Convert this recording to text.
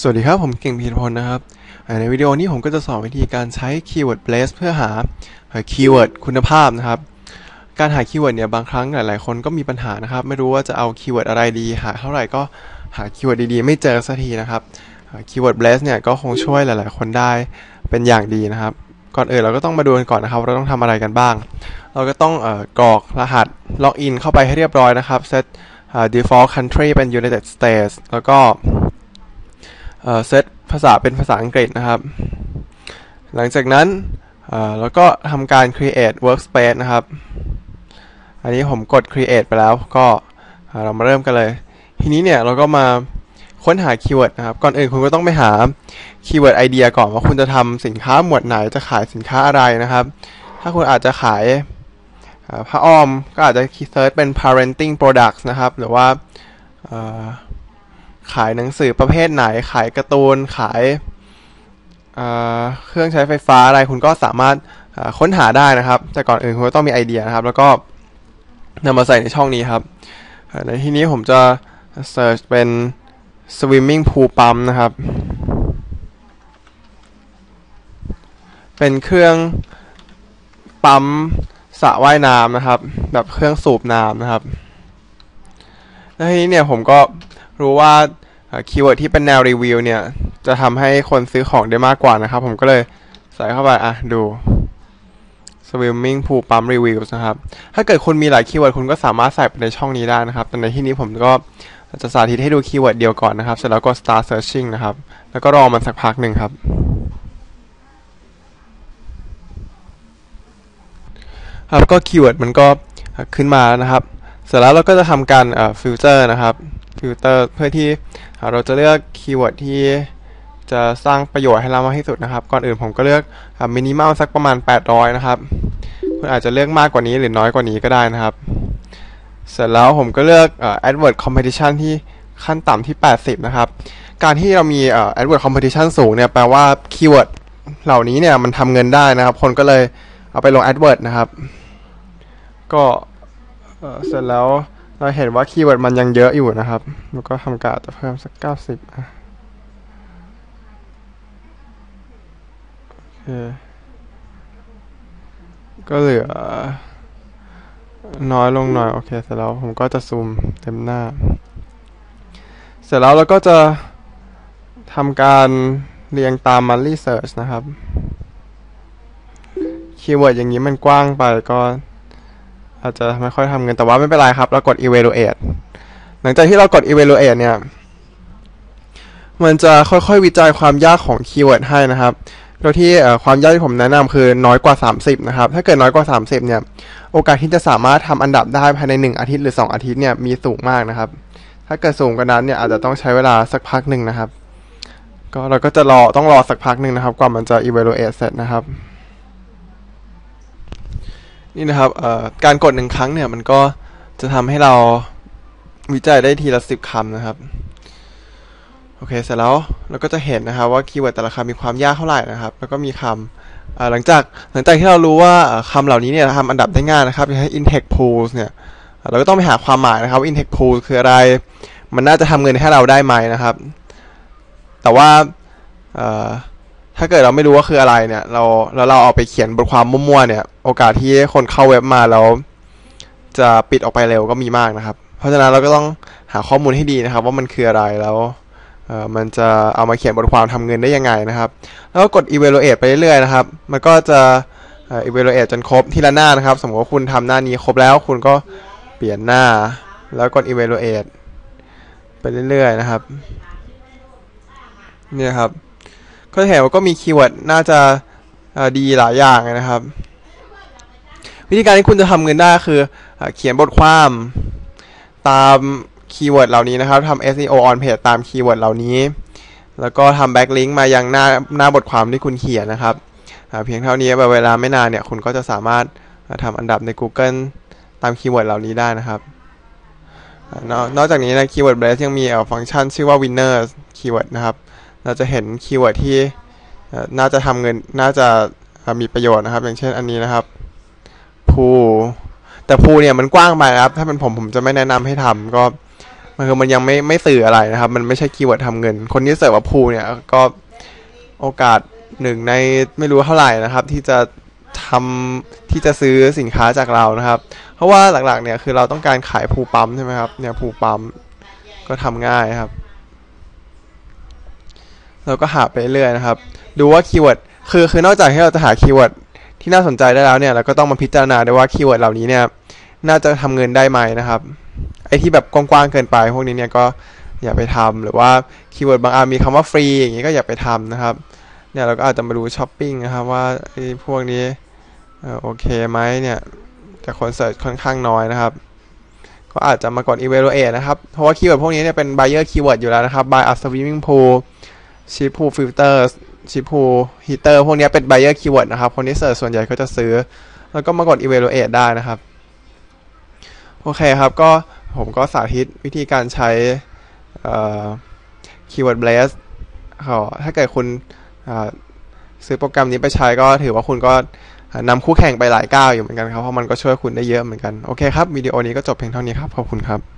สวัสดีครับ ผมเก่งพีรพลนะครับ ในวิดีโอนี้ผมก็จะสอนวิธีการใช้ Keyword Place เพื่อหาคีย์เวิร์ดคุณภาพนะครับ การหาคีย์เวิร์ดเนี่ยบางครั้งหลาย ๆ คนก็มีปัญหานะครับ ไม่รู้ว่าจะเอาคีย์เวิร์ดอะไรดี หาเท่าไหร่ก็หาคีย์เวิร์ดดี ๆ ไม่เจอสักทีนะครับ Keyword Place เนี่ยก็คงช่วยหลาย ๆ คนได้เป็นอย่างดีนะครับ ก่อนอื่นเราก็ต้องมาดูกันก่อนนะครับ เราต้องทำอะไรกันบ้าง เราก็ต้องกรอกรหัสล็อกอินเข้าไปให้เรียบร้อยนะครับ set default country เป็น United States แล้วก็ เซตภาษาเป็นภาษาอังกฤษนะครับ หลังจากนั้นแล้วก็ทำการ create workspace นะครับ อันนี้ผมกด create ไปแล้วก็เรามาเริ่มกันเลย ทีนี้เนี่ยเราก็มาค้นหาคีย์เวิร์ดนะครับ ก่อนอื่นคุณก็ต้องไปหาคีย์เวิร์ดไอเดียก่อนว่าคุณจะทำสินค้าหมวดไหนจะขายสินค้าอะไรนะครับ ถ้าคุณอาจจะขายผ้าอ้อมก็อาจจะเซิร์ชเป็น parenting products นะครับ หรือว่า ขายหนังสือประเภทไหน ขายการ์ตูน ขายเครื่องใช้ไฟฟ้าอะไรคุณก็สามารถค้นหาได้นะครับ แต่ก่อนอื่นคุณก็ต้องมีไอเดียนะครับ แล้วก็นำมาใส่ในช่องนี้ครับ ในที่นี้ผมจะ search เป็น swimming pool pump นะครับ เป็นเครื่องปั๊มสระว่ายน้ำนะครับ แบบเครื่องสูบน้ำนะครับแล้วทีนี้เนี่ยผมก็ รู้ว่าคีย์เวิร์ดที่เป็นแนวรีวิวเนี่ย จะทำให้คนซื้อของได้มากกว่านะครับ ผมก็เลยใส่เข้าไป อะ ดู swimming pool pump reviews นะครับ ถ้าเกิดคุณมีหลายคีย์เวิร์ดคุณก็สามารถใส่ไปในช่องนี้ได้นะครับ แต่ในที่นี้ผมก็จะสาธิตให้ดูคีย์เวิร์ดเดียวก่อนนะครับ เสร็จแล้วก็ start searching นะครับ แล้วก็รอมันสักพักหนึ่งครับครับก็คีย์เวิร์ดมันก็ขึ้นมาแล้วนะครับ เสร็จแล้วเราก็จะทำการฟิลเตอร์นะครับ ฟิลเตอร์เพื่อที่เราจะเลือกคีย์เวิร์ดที่จะสร้างประโยชน์ให้เรามากที่สุดนะครับ ก่อนอื่นผมก็เลือกมินิมัลสักประมาณ 800 นะครับ คุณอาจจะเลือกมากกว่านี้หรือน้อยกว่านี้ก็ได้นะครับ เสร็จแล้วผมก็เลือก AdWord Competition ที่ขั้นต่ำที่ 80 นะครับ การที่เรามี AdWord Competition สูงเนี่ยแปลว่าคีย์เวิร์ดเหล่านี้เนี่ยมันทำเงินได้นะครับ คนก็เลยเอาไปลง AdWord นะครับ ก็เสร็จแล้ว เราเห็นว่าคีย์เวิร์ดมันยังเยอะอยู่นะครับ แล้วก็ทำการจะเพิ่มสัก90อะโอเคก็เหลือ น้อยลงหน่อย โอเค เสร็จแล้วผมก็จะซูมเต็มหน้า เสร็จแล้วเราก็จะทำการเรียงตาม monthly search นะครับ คีย์เวิร์ดอย่างนี้มันกว้างไปก็ อาจจะไม่ค่อยทำเงินแต่ว่าไม่เป็นไรครับ เรากด evaluate หลังจากที่เรากด evaluate เนี่ย มันจะค่อยๆวิจัยความยากของคีย์เวิร์ดให้นะครับโดยที่ความยากที่ผมแนะนำคือน้อยกว่า 30 นะครับ ถ้าเกิดน้อยกว่า 30 เนี่ย โอกาสที่จะสามารถทำอันดับได้ภายใน 1 อาทิตย์หรือ 2 อาทิตย์เนี่ยมีสูงมากนะครับ ถ้าเกิดสูงกว่านั้นเนี่ยอาจจะต้องใช้เวลาสักพักหนึ่งนะครับ ก็เราก็จะรอต้องรอสักพักหนึ่งนะครับกว่ามันจะ evaluate เสร็จนะครับ นี่นะครับการกดหนึ่งครั้งเนี่ยมันก็จะทำให้เราวิจัยได้ทีละสิบคำนะครับ โอเค เสร็จแล้วเราก็จะเห็นนะครับว่าคีย์เวิร์ดแต่ละคำมีความยากเท่าไหร่นะครับ แล้วก็มีคำหลังจากหลังจากที่เรารู้ว่าคำเหล่านี้เนี่ยทำอันดับได้ง่ายนะครับอย่างเช่น intake pools เนี่ยเราก็ต้องไปหาความหมายนะครับ intake pools คืออะไร มันน่าจะทำเงินให้เราได้ไหมนะครับ แต่ว่า ถ้าเกิดเราไม่รู้ว่าคืออะไรเนี่ย เราแล้วเราเอาไปเขียนบทความมั่วๆเนี่ย โอกาสที่คนเข้าเว็บมาแล้วจะปิดออกไปเร็วก็มีมากนะครับ เพราะฉะนั้นเราก็ต้องหาข้อมูลให้ดีนะครับ ว่ามันคืออะไรแล้วเอ่อมันจะเอามาเขียนบทความทำเงินได้ยังไงนะครับ แล้วก็กด evaluate ไปเรื่อยๆนะครับ มันก็จะ evaluate จนครบทีละหน้านะครับ สมมติว่าคุณทำหน้านี้ครบแล้ว คุณก็เปลี่ยนหน้า แล้วกด evaluate ไปเรื่อยๆนะครับ เนี่ยครับ ก็เห็นว่าก็มีคีย์เวิร์ดน่าจะดีหลายอย่างนะครับ วิธีการที่คุณจะทำเงินได้คือเขียนบทความตามคีย์เวิร์ดเหล่านี้นะครับทำ SEO on page ตามคีย์เวิร์ดเหล่านี้ แล้วก็ทำแบ็กลิงก์มายังหน้าหน้าบทความที่คุณเขียนนะครับเพียงเท่านี้เวลาไม่นานเนี่ยคุณก็จะสามารถทำอันดับใน Google ตามคีย์เวิร์ดเหล่านี้ได้นะครับนอกจากนี้นะคีย์เวิร์ดเบสยังมีฟังก์ชันชื่อว่า winners คีย์เวิร์ดนะครับ เราจะเห็นคีย์เวิร์ดที่น่าจะทำเงินน่าจะมีประโยชน์นะครับ อย่างเช่นอันนี้นะครับพูแต่พูเนี่ยมันกว้างไปนะครับ ถ้าเป็นผมผมจะไม่แนะนำให้ทำก็มันคือมันยังไม่ไม่สื่ออะไรนะครับ มันไม่ใช่คีย์เวิร์ดทำเงิน คนที่เสิร์ฟว่าพูเนี่ยก็โอกาสหนึ่งในไม่รู้เท่าไหร่นะครับ ที่จะทำที่จะซื้อสินค้าจากเรานะครับ เพราะว่าหลักๆเนี่ยคือเราต้องการขายภูปั๊มใช่ไหมครับเนี่ยภูปั๊มก็ทำง่ายครับ เราก็หาไปเรื่อยนะครับ ดูว่าคีย์เวิร์ดคือคือนอกจากที่เราจะหาคีย์เวิร์ดที่น่าสนใจได้แล้วเนี่ยเราก็ต้องมาพิจารณาด้วยว่าคีย์เวิร์ดเหล่านี้เนี่ยน่าจะทำเงินได้ไหมนะครับไอที่แบบกว้างๆเกินไปพวกนี้เนี่ยก็อย่าไปทำหรือว่าคีย์เวิร์ดบางอันมีคำว่าฟรีอย่างนี้ก็อย่าไปทำนะครับเนี่ยเราก็อาจจะมาดูช้อปปิ้งนะครับว่าไอพวกนี้เออโอเคไหมเนี่ยแต่คนเสิร์ชค่อนข้างน้อยนะครับ ก็อาจจะมากด evaluate นะครับ เพราะว่าคีย์เวิร์ดพวกนี้เนี่ยเป็น buyer keyword อยู่แล้วนะครับ buy a swimming pool ship pool filters ship pool heater พวกนี้เป็น buyer keyword นะครับ คนที่เสิร์ชส่วนใหญ่ก็จะซื้อ แล้วก็มากด evaluate ได้นะครับ โอเคครับ ก็ผมก็สาธิตวิธีการใช้เอ่อ keyword blaze เขาถ้าเกิดคุณซื้อโปรแกรมนี้ไปใช้ก็ถือว่าคุณก็นำคู่แข่งไปหลายก้าวอยู่เหมือนกันครับ เพราะมันก็ช่วยคุณได้เยอะเหมือนกัน โอเคครับ วิดีโอนี้ก็จบเพียงเท่านี้ครับ ขอบคุณครับ